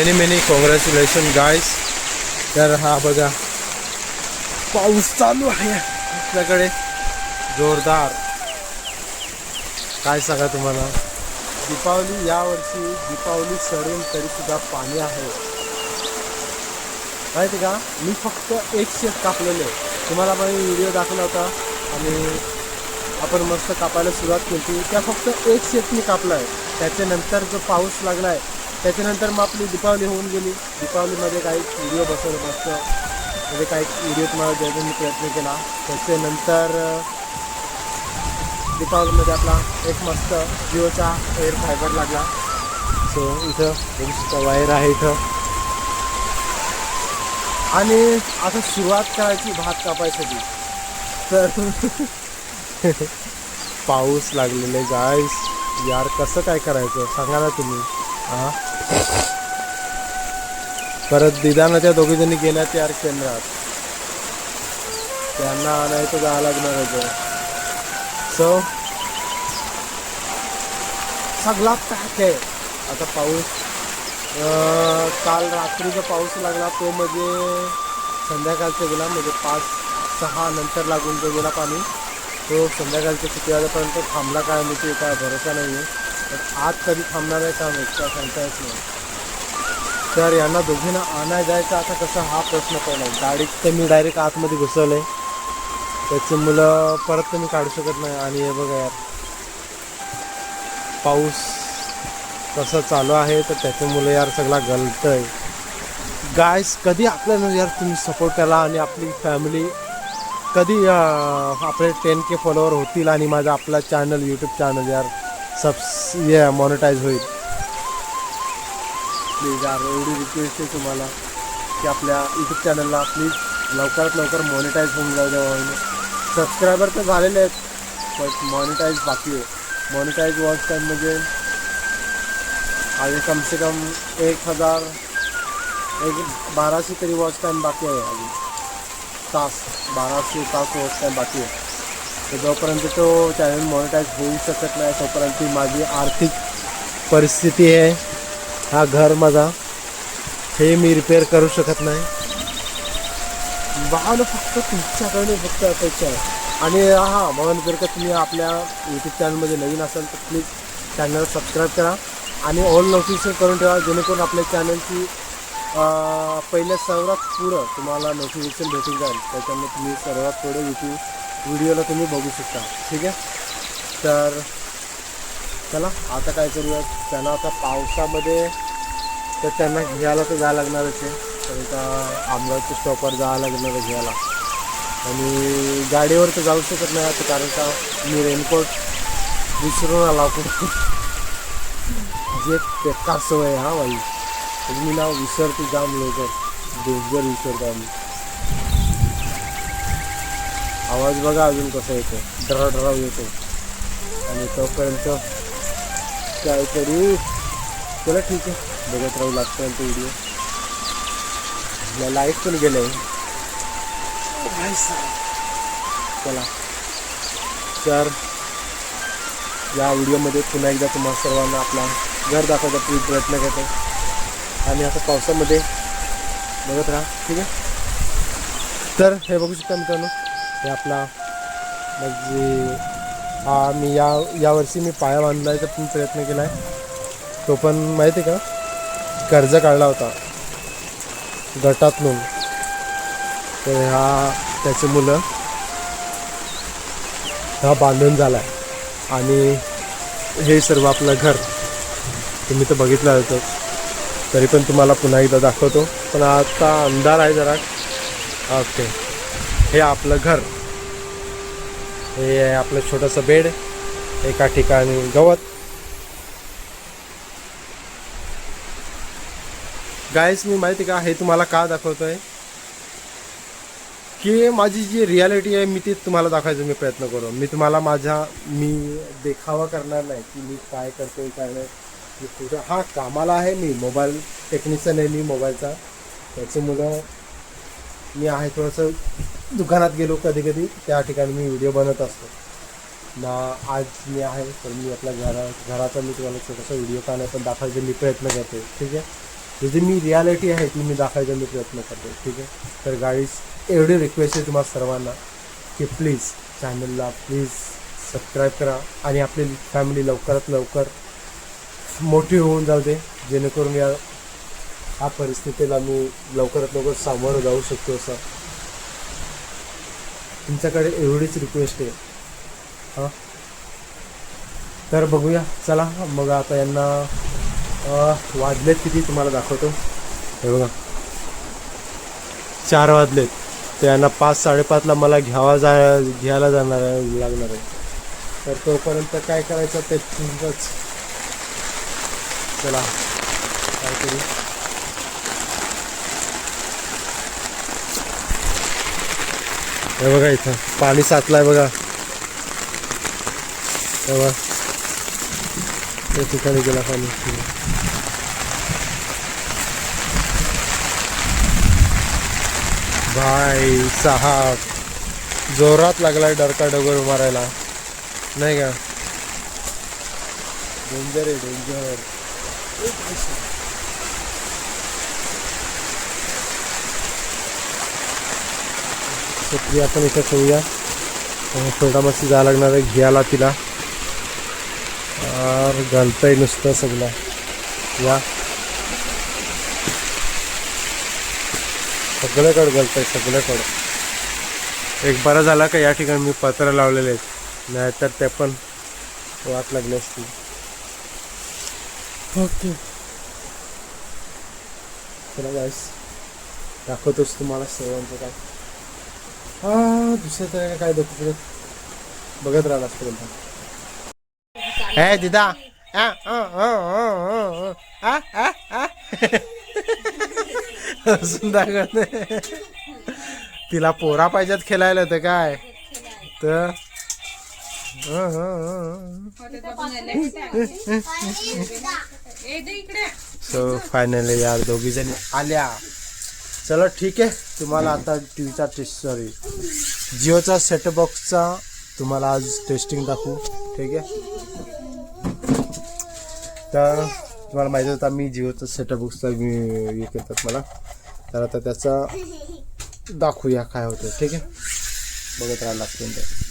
Many many congratulation guys तर हा बघा पाऊस चालू आहे आपल्याकडे. जोरदार. काय सांगा तुम्हाला? दीपावली यावर्षी दीपावली सरून तरी सुद्धा पाणी आहे. माहिती का? मी फक्त एक शेत कापलेलं आहे. तुम्हाला पण व्हिडिओ दाखवला होता. आणि आपण मस्त कापायला सुरुवात केली त्या फक्त एक शेत मी कापला आहे. त्याच्यानंतर जो पाऊस लागला आहे त्याच्यानंतर मग आपली दीपावली होऊन गेली. दीपावलीमध्ये काही व्हिडिओ बसवलं मस्त. म्हणजे काही व्हिडिओ तुम्हाला द्यायचा मी प्रयत्न केला. त्याच्यानंतर दीपावलीमध्ये आपला एक मस्त जिओचा एअर फायबर लागला. सो इथं बघू शकता वायर आहे इथं. आणि आता सुरुवात करायची भात कापायसाठी. तर पाऊस लागलेले गायस यार कसं काय करायचं? सांगा ना तुम्ही. हा. परत दिदानाच्या दोघी जणी गेल्या चार केंद्रात. त्यांना आणायचं जावं लागणार होतं सो सगळा पॅक आहे. आता पाऊस अं, काल रात्रीचा पाऊस लागला तो म्हणजे संध्याकाळचा गेला म्हणजे पाच सहा नंतर लागून जो गेला पाणी. तो संध्याकाळच्या किती वाजेपर्यंत थांबला काय म्हणजे काय भरोसा नाही आहे तर आज कधी थांबणार आहे का मिक्सर सांगता येत नाही. तर यांना दोघींना आणाय जायचं. आता कसं हा प्रश्न पडला. गाडीत तर मी डायरेक्ट आतमध्ये घुसवलं आहे त्याची मुलं परत तर मी काढू शकत नाही. आणि हे बघा यार. पाऊस कसं चालू आहे तर त्याचे मुलं यार सगळा गलतंय गायस कधी आपल्याला यार तुम्ही सपोर्ट करा आणि आपली फॅमिली कधी आपले टेन के फॉलोअर होतील आणि माझा आपला चॅनल यूट्यूब चॅनल यार सबस ये मॉनिटाईज होईल. प्लीज यार एवढी रिक्वेस्ट आहे तुम्हाला की आपल्या यूट्यूब चॅनलला प्लीज लवकरात लवकर मॉनिटाईज होऊन जाऊ द्यावा सबस्क्रायबर तर झालेले आहेत बट मॉनिटाईज बाकी आहे. मॉनिटाईज वॉच टाईम म्हणजे अजून कम से कम एक हजार एक बाराशे तरी वॉच टाईम बाकी आहे अजून. तास बाराशे तास वॉच टाईम बाकी आहे. तर जोपर्यंत तो चॅनल मॉनिटाईज होऊ शकत नाही तोपर्यंत माझी आर्थिक परिस्थिती आहे. हा घर माझा. हे मी रिपेअर करू शकत नाही. वाहन फक्त तुमच्याकडे फक्त अपेक्षा आहे. आणि हां म्हणून जर का तुम्ही आपल्या यूट्यूब चॅनलमध्ये नवीन असाल तर प्लीज चॅनल सबस्क्राईब करा. आणि ऑल नोटिफिकेशन करून ठेवा जेणेकरून आपल्या चॅनलची पहिल्या सर्वात पुढं तुम्हाला नोटिफिकेशन भेटून जाईल. त्याच्यामुळे तुम्ही सर्वात पुढे यूट्यूब व्हिडिओला तुम्ही बघू शकता. ठीक आहे? तर चला आता काय करूया त्यांना आता पावसामध्ये तर त्यांना घ्यायला तर जायला लागणारच आहे. तर आता आंब्याच्या स्टॉपवर जावं लागणार घ्यायला. आणि गाडीवर तर जाऊ शकत नाही आता कारण का मी रेनकोट विसरून आला होतो. जे बेकार सवय हा बाई मी ना विसरतो जाम लवकर. दिवसभर विसरतो आम्ही. आवाज बघा अजून कसा येतो. डरा डराव येतो. आणि तोपर्यंत काय करू चला ठीक आहे. बघत राहू लागपर्यंत व्हिडिओ लाइट पण गेले चला. तर या व्हिडिओमध्ये पुन्हा एकदा तुम्हाला सर्वांना आपला घर दाखवायचा तुम्ही प्रयत्न करतो आणि आता पावसामध्ये बघत राहा. ठीक आहे? तर हे बघू शकता मित्रांनो हे आपला म्हणजे हा मी या यावर्षी मी पाया बांधण्याचा पण प्रयत्न केला आहे तो पण माहिती आहे का? कर्ज काढला होता. गटातून. तर हा त्याची मुलं हा बांधून झाला आहे आणि हे सर्व आपलं घर तुम्ही तर बघितलं होतं. तरी पण तुम्हाला पुन्हा एकदा दाखवतो. पण आता अंधार आहे जरा. ओके. हे आपलं घर. हे आहे आपलं छोटंसं बेड. एका ठिकाणी गवत. गायस मी माहिती का हे तुम्हाला का दाखवतोय? की माझी जी रियालिटी आहे मी ती तुम्हाला दाखवायचा मी प्रयत्न करू. मी तुम्हाला माझ्या मी देखावा करणार नाही की मी काय करतोय काय नाही. मी कुठं हा कामाला आहे मी मोबाईल टेक्निशियन आहे मी मोबाईलचा त्याची मुलं मी आहे थोडंसं दुकानात गेलो कधी कधी त्या ठिकाणी मी व्हिडिओ बनवत असतो. ना आज मी आहे तर मी आपल्या घरा घराचा मी तुम्हाला छोटासा व्हिडिओ काढण्याचा पण दाखवायचा मी प्रयत्न करते ठीक आहे? जी मी रियालिटी आहे ती मी दाखवायचा मी प्रयत्न करतो ठीक आहे? तर गाईज एवढी रिक्वेस्ट आहे तुम्हाला सर्वांना की प्लीज चॅनलला प्लीज सबस्क्राईब करा आणि आपली फॅमिली लवकरात लवकर मोठी होऊन जाऊ दे जेणेकरून या ह्या परिस्थितीला मी लवकरात लवकर सामोरं जाऊ शकतो असं तुमच्याकडे एवढीच रिक्वेस्ट आहे. हां? तर बघूया. चला मग आता यांना वाजलेत किती तुम्हाला दाखवतो. हे बघा. चार वाजलेत. तर यांना पाच साडेपाचला मला घ्यावा जा घ्यायला जाणार आहे लागणार आहे. तर तोपर्यंत काय करायचं ते तुमचंच. चला काय करू हे बघा इथं पाणी साचलाय बघा. हे बघा. त्या ठिकाणी गेला पाणी. भाई साहब जोरात लागलाय डरका डगर मारायला. नाही का? डेंजर आहे डेंजर छत्री आपण इथं ठेवूया. आणि थोडा मस्त जायला लागणार आहे घ्यायला तिला. घालतंय नुसतं सगळं. या. सगळ्याकडं घालतंय सगळ्याकडं. एक बरं झाला का या ठिकाणी मी पत्र लावलेले आहेत. नाहीतर ते पण वाट लागली असती. ओके. चला गाईस दाखवतोच तुम्हाला सर्वांचं काय. हा दुसरं तर काय दाखवतो बघत राहिला पर्यंत. ए दिदा. आ, आ, आ, आ, आ, आ, आ, आ. हसून दाखवते तिला पोरा पाहिजेत खेळायला तर काय? तर. सो फायनली यार दोघी जणी आल्या. चला ठीक आहे. तुम्हाला आता टी व्हीचा टेस्ट सॉरी जिओचा सेटअप बॉक्सचा तुम्हाला आज टेस्टिंग दाखवू ठीक आहे? तर तुम्हाला माहिती होता मी जिओचा सेटअप बॉक्सचा मी हे करतात मला. तर आता त्याचा दाखवूया काय होतं ठीक आहे? बघत राहायला लागतं